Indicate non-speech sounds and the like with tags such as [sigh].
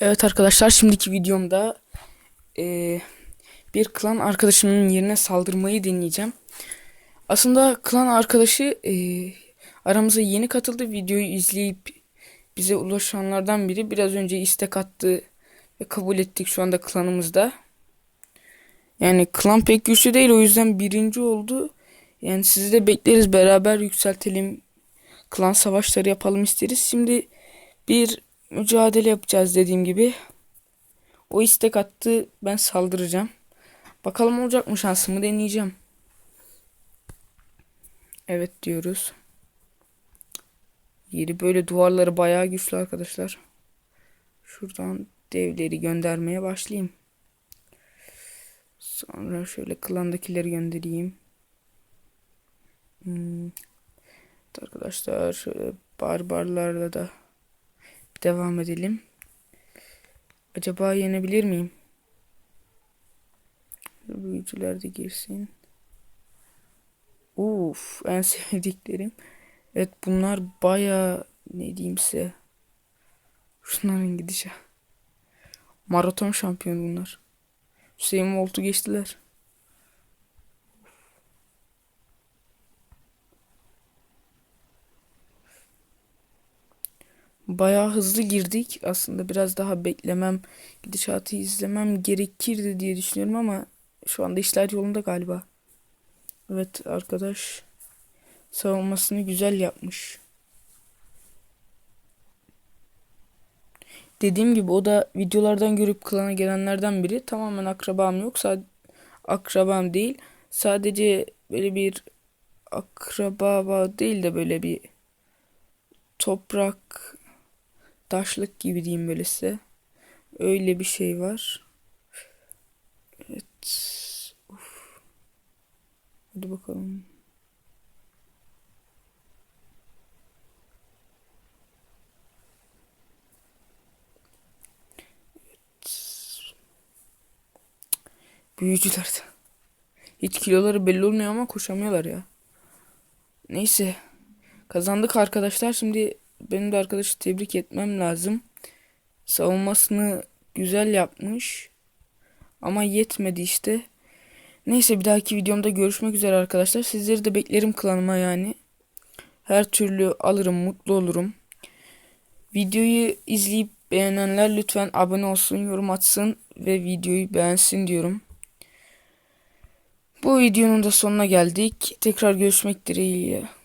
Evet arkadaşlar şimdiki videomda eee, bir klan arkadaşımın yerine saldırmayı deneyeceğim. Aslında klan arkadaşı eee, aramıza yeni katıldı. Videoyu izleyip bize ulaşanlardan biri biraz önce istek attı ve kabul ettik şu anda klanımızda. Yani klan pek güçlü değil o yüzden birinci oldu. Yani sizi de bekleriz beraber yükseltelim. Klan savaşları yapalım isteriz. Şimdi bir mücadele yapacağız dediğim gibi. O istek attı. Ben saldıracağım. Bakalım olacak mı şansımı deneyeceğim. Evet diyoruz. Yeri böyle duvarları bayağı güçlü arkadaşlar. Şuradan devleri göndermeye başlayayım. Sonra şöyle klandakileri göndereyim. Hmm. Arkadaşlar şöyle barbarlarla da devam edelim. Acaba yenebilir miyim? Büyücüler de girsin. Uf, en [laughs] sevdiklerim. Evet bunlar baya ne diyeyim size. Şunların gidişe. Maraton şampiyonu bunlar. Hüseyin Bolt'u geçtiler. Bayağı hızlı girdik. Aslında biraz daha beklemem, gidişatı izlemem gerekirdi diye düşünüyorum ama şu anda işler yolunda galiba. Evet arkadaş savunmasını güzel yapmış. Dediğim gibi o da videolardan görüp klana gelenlerden biri. Tamamen akrabam yok. Sad akrabam değil. Sadece böyle bir akraba değil de böyle bir toprak taşlık gibi diyeyim böyle size. Öyle bir şey var. Evet. Uf. Hadi bakalım. Evet. Büyücüler de. Hiç kiloları belli olmuyor ama koşamıyorlar ya. Neyse. Kazandık arkadaşlar. Şimdi benim de arkadaşı tebrik etmem lazım. Savunmasını güzel yapmış. Ama yetmedi işte. Neyse bir dahaki videomda görüşmek üzere arkadaşlar. Sizleri de beklerim klanıma yani. Her türlü alırım, mutlu olurum. Videoyu izleyip beğenenler lütfen abone olsun, yorum atsın ve videoyu beğensin diyorum. Bu videonun da sonuna geldik. Tekrar görüşmek dileğiyle.